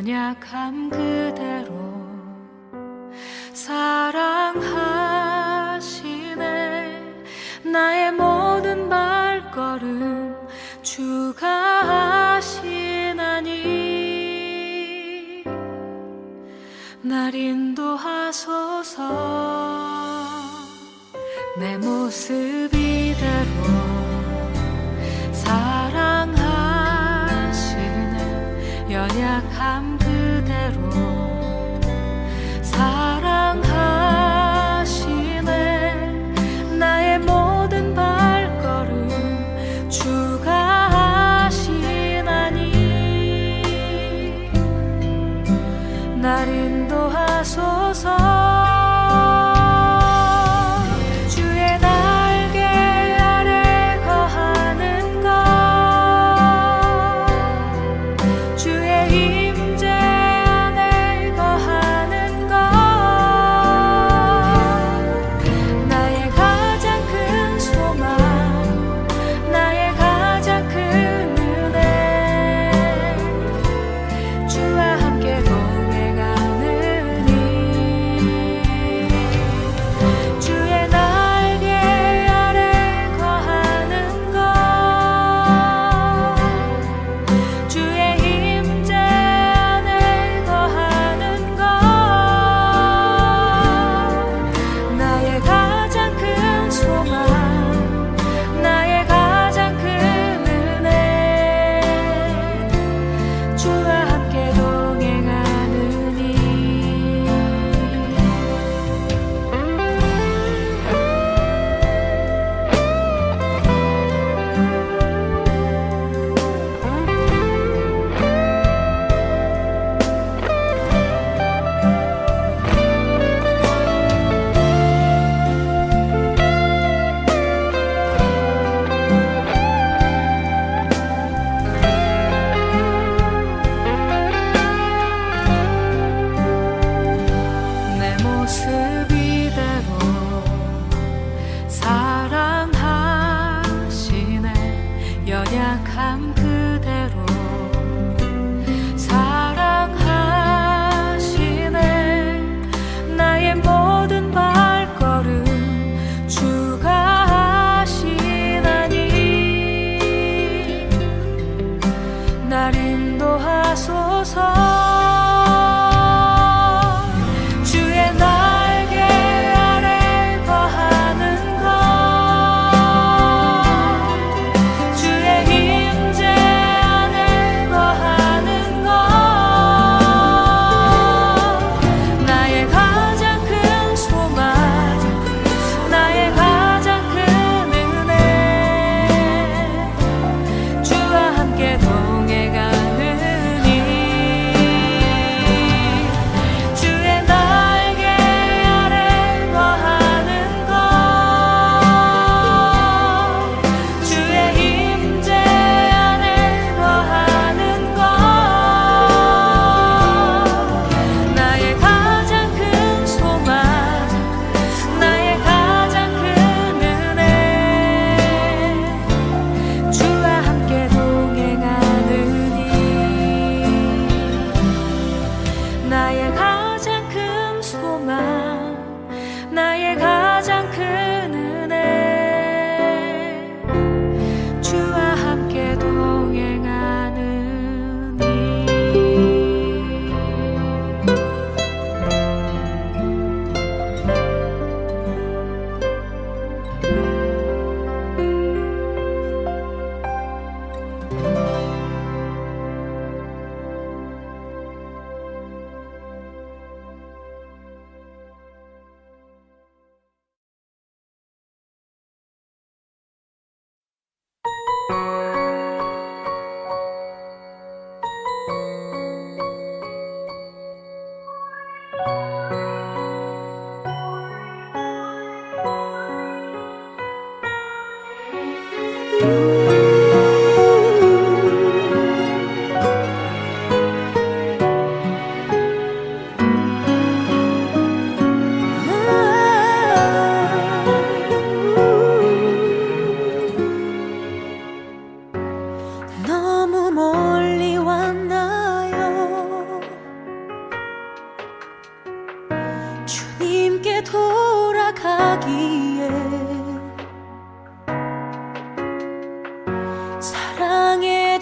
연약함 그대로 사랑하시네. 나의 모든 발걸음 주가 하시나니. 날 인도하소서. 내 모습 이대로. อยากถาม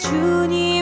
주님.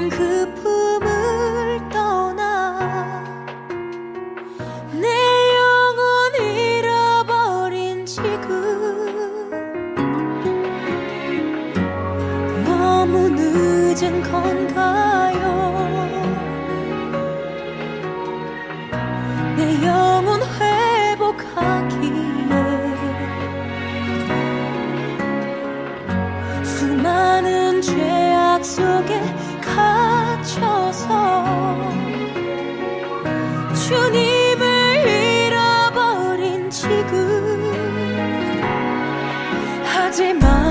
하지만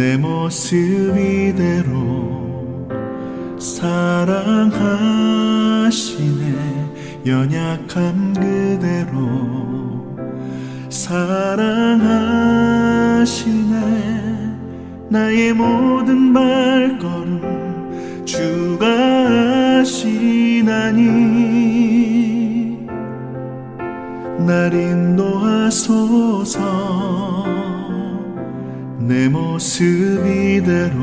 내 모습 이대로 사랑하시네. 연약함 그대로 사랑하시네. 나의 모든 발걸음 주가 하시나니 날 인도하소서. 내 모습 이대로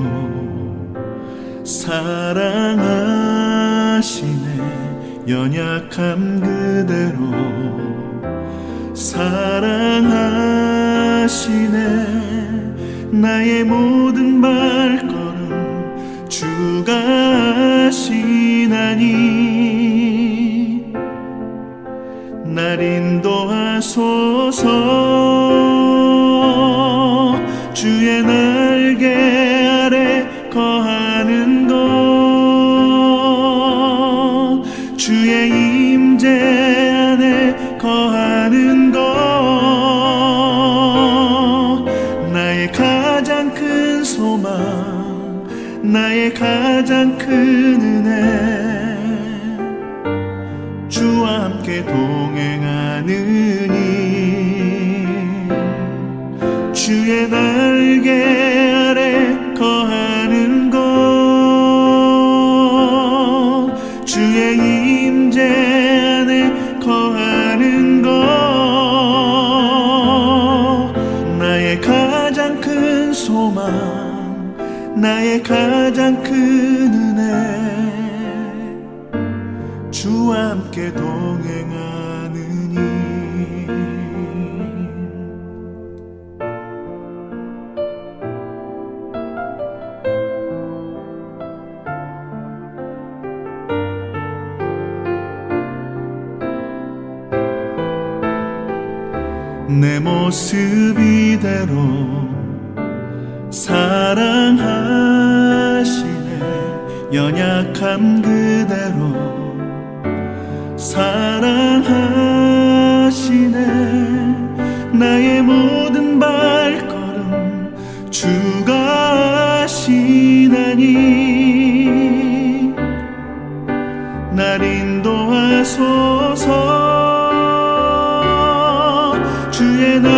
사랑하시네. 연약함 그대로 사랑하시네. 나의 모든 발걸음 주가 하시나니. 날 인도하소서. 가장 큰 모습 이대로 사랑하시네. 연약함 그대로 사랑하시네. 나의 모든 발걸음 주가 하시나니. 날 인도하소서. 주의 나